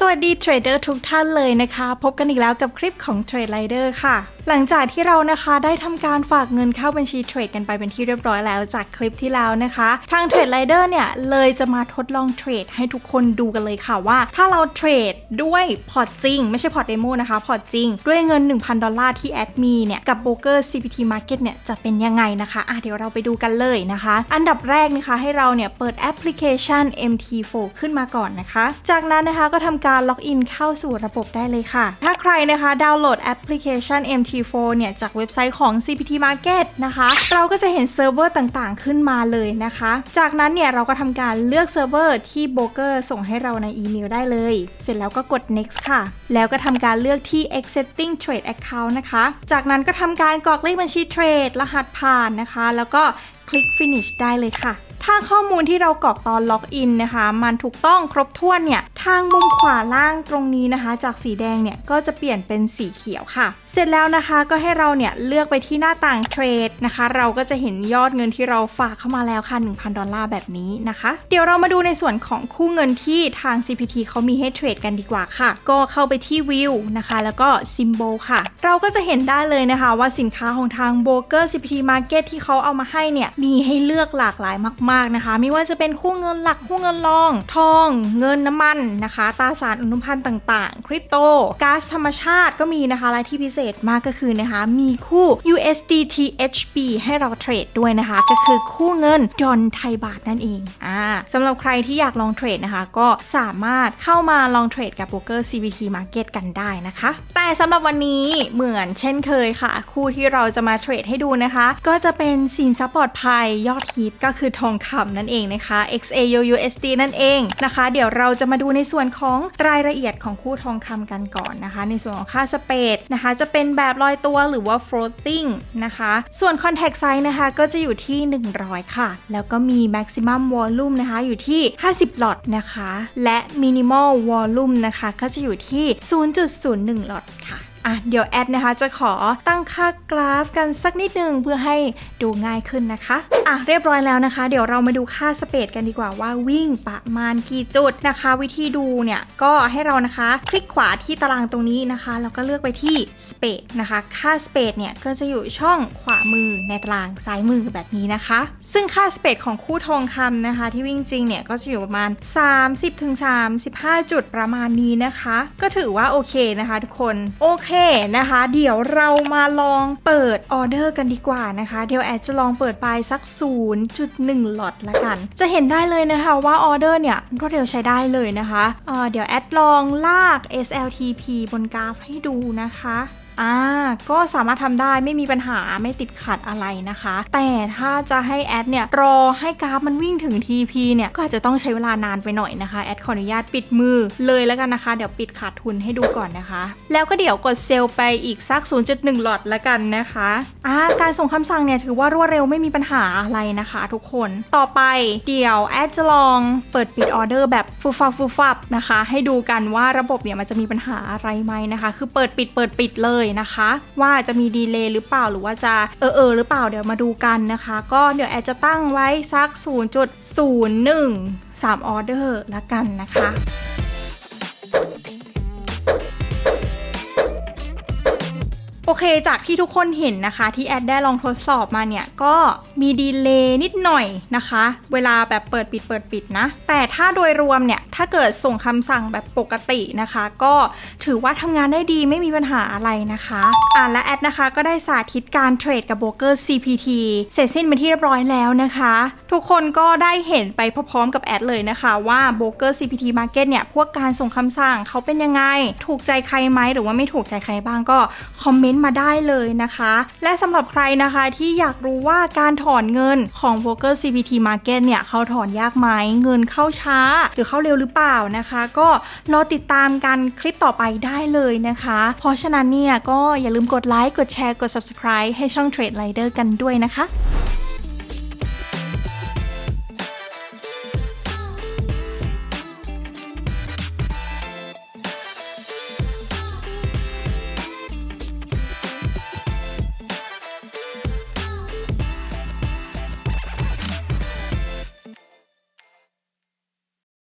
สวัสดีเทรดเดอร์ทุกท่านเลยนะคะ พบกันอีกแล้วกับคลิปของ Trade Rider ค่ะ หลังจากที่เรานะคะได้ทำการฝากเงินเข้าบัญชีเทรดกันไปเป็นที่เรียบร้อยแล้วจากคลิปที่แล้วนะคะ ทาง Trade Rider เนี่ยเลยจะมาทดลองเทรดให้ทุกคนดูกันเลยค่ะว่า ถ้าเราเทรดด้วยพอร์ตจริง ไม่ใช่พอร์ตเดโมนะคะพอร์ตจริง ด้วยเงิน 1,000 ดอลลาร์ที่แอดมีเนี่ยกับโบรกเกอร์ CPT Market เนี่ยจะเป็นยังไงนะคะอะเดี๋ยวเราไปดูกันเลยนะคะ อันดับแรกนะคะให้เราเนี่ยเปิดแอปพลิเคชัน MT4 ขึ้นมาก่อนนะคะ จากนั้นนะคะก็ทำการล็อกอินเข้าสู่ระบบได้เลยค่ะ ถ้าใครนะคะดาวน์โหลดแอปพลิเคชัน MT MT4 เนี่ยจากเว็บไซต์ของ CPT Market นะคะ เราก็จะเห็นเซิร์ฟเวอร์ต่างๆ ขึ้นมาเลยนะคะ จากนั้นเนี่ยเราก็ทำการเลือกเซิร์ฟเวอร์ที่โบรกเกอร์ส่งให้เราในอีเมลได้เลย เสร็จแล้วก็กด next ค่ะ แล้วก็ทำการเลือกที่ accepting trade account นะคะ จากนั้นก็ทำการกรอกเลขบัญชีเทรดรหัสผ่านนะคะ แล้วก็คลิก finish ได้เลยค่ะ ถ้าข้อมูลที่เรากรอกตอนล็อกอินนะคะ มันถูกต้องครบถ้วนเนี่ย ทางมุมขวาล่างตรงนี้นะคะ จากสีแดงเนี่ยก็จะเปลี่ยนเป็นสีเขียวค่ะ เสร็จแล้วนะคะก็ให้เราเนี่ยเลือกไปที่หน้าต่างเทรดนะคะ เราก็จะเห็นยอดเงินที่เราฝากเข้ามาแล้วค่ะ1,000 ดอลลาร์แบบนี้นะคะ เดี๋ยวเรามาดูในส่วนของคู่เงินที่ทาง CPT เขามีให้เทรดกันดีกว่าค่ะ ก็เข้าไปที่วิวนะคะ แล้วก็ Symbol ค่ะ เราก็จะเห็นได้เลยนะคะ ว่าสินค้าของทาง b r o k e r CPT Market ที่เขาเอามาให้เนี่ยมีให้เลือกหลากหลายมาก ๆนะคะ ไม่ว่าจะเป็นคู่เงินหลักคู่เงินรอง ทอง เงินน้ำมันนะคะ ตราสารอนุพันธ์ต่างๆ คริปโตก๊าซธรรมชาติก็มีนะคะ และที่พิเศษมากก็คือนะคะ มีคู่ USDT HB ให้เราเทรดด้วยนะคะ ก็คือคู่เงินดอนไทยบาทนั่นเอง อ่าสำหรับใครที่อยากลองเทรดนะคะ ก็สามารถเข้ามาลองเทรดกับโบรกเกอร์ CBT Market กันได้นะคะ แต่สำหรับวันนี้เหมือนเช่นเคยค่ะ คู่ที่เราจะมาเทรดให้ดูนะคะ ก็จะเป็นสินทรัพย์ปลอดภัยยอดฮิตก็คือทองคำนั่นเองนะคะ XAU USD นั่นเองนะคะ เดี๋ยวเราจะมาดูในส่วนของรายละเอียดของคู่ทองคำกันก่อนนะคะ ในส่วนของค่าสเปดนะคะ จะเป็นแบบลอยตัวหรือว่า floating นะคะ ส่วน contact size นะคะก็จะอยู่ที่ 100 ค่ะ แล้วก็มี maximum volume นะคะอยู่ที่ 50 หลอดนะคะ และ minimal volume นะคะ ก็จะอยู่ที่ 0.01 หลอดค่ะ อะเดี๋ยวแอดนะคะจะขอตั้งค่ากราฟกันสักนิดนึงเพื่อให้ดูง่ายขึ้นนะคะอะเรียบร้อยแล้วนะคะ เดี๋ยวเรามาดูค่าสเปดกันดีกว่าว่าวิ่งประมาณกี่จุดนะคะ วิธีดูเนี่ยก็ให้เรานะคะคลิกขวาที่ตารางตรงนี้นะคะแล้วก็เลือกไปที่สเปดนะคะค่าสเปดเนี่ยก็จะอยู่ช่องขวามือในตารางซ้ายมือแบบนี้นะคะ ซึ่งค่าสเปดของคู่ทองคำนะคะ ที่วิ่งจริงเนี่ยก็จะอยู่ประมาณ 30-35 จุดประมาณนี้นะคะ ก็ถือว่าโอเคนะคะ ทุกคนโอเคนะคะ เดี๋ยวเรามาลองเปิดออเดอร์กันดีกว่านะคะ เดี๋ยวแอดจะลองเปิดไปสัก 0.1 หลอดละกัน จะเห็นได้เลยนะคะว่าออเดอร์เนี่ยรวดเร็วใช้ได้เลยนะคะเเดี๋ยวแอดลองลาก SLTP บนกราฟให้ดูนะคะ อ่าก็สามารถทำได้ไม่มีปัญหาไม่ติดขัดอะไรนะคะ แต่ถ้าจะให้แอดเนี่ยรอให้กราฟมันวิ่งถึง TP เนี่ยก็อาจจะต้องใช้เวลานานไปหน่อยนะคะแอดขออนุญาตปิดมือเลยแล้วกันนะคะ เดี๋ยวปิดขาดทุนให้ดูก่อนนะคะ แล้วก็เดี๋ยวกดเซลล์ไปอีกสัก 0.1 หลอดแล้วกันนะคะอ่าการส่งคำสั่งเนี่ยถือว่ารวดเร็วไม่มีปัญหาอะไรนะคะ ทุกคนต่อไปเดี๋ยวแอดจะลองเปิดปิดออเดอร์แบบฟูฟับฟูฟับนะคะ ให้ดูกันว่าระบบเนี่ยมันจะมีปัญหาอะไรไหมนะคะ คือเปิดปิดเปิดปิดเลยนะคะ ว่าจะมีดีเลย์หรือเปล่าหรือว่าจะเออเออหรือเปล่าเดี๋ยวมาดูกันนะคะ ก็เดี๋ยวแอดจะตั้งไว้สัก 0.01 3ออเดอร์ละกันนะคะ เคจากที่ทุกคนเห็นนะคะ ที่แอดได้ลองทดสอบมาเนี่ย ก็มีดีเลย์นิดหน่อยนะคะ เวลาแบบเปิดปิดเปิดปิดนะ แต่ถ้าโดยรวมเนี่ย ถ้าเกิดส่งคำสั่งแบบปกตินะคะ ก็ถือว่าทำงานได้ดีไม่มีปัญหาอะไรนะคะอ่าและแอดนะคะก็ได้สาธิตการเทรดกับโบรกเกอร์ CPT เสร็จสิ้นเป็นที่เรียบร้อยแล้วนะคะ ทุกคนก็ได้เห็นไปพร้อมๆกับแอดเลยนะคะ ว่าโบรกเกอร์ CPT Market เนี่ย พวกการส่งคำสั่งเขาเป็นยังไง ถูกใจใครไหมหรือว่าไม่ถูกใจใครบ้างก็คอมเมนต์มาได้เลยนะคะ และสำหรับใครนะคะที่อยากรู้ว่าการถอนเงินของโบรกเกอร์ CPT Market เนี่ยเขาถอนยากไหมเงินเข้าช้า หรือเข้าเร็วหรือเปล่านะคะ ก็รอติดตามกันคลิปต่อไปได้เลยนะคะ เพราะฉะนั้นเนี่ยก็อย่าลืมกดไลค์กดแชร์กด subscribe ให้ช่อง Trade Rider กันด้วยนะคะ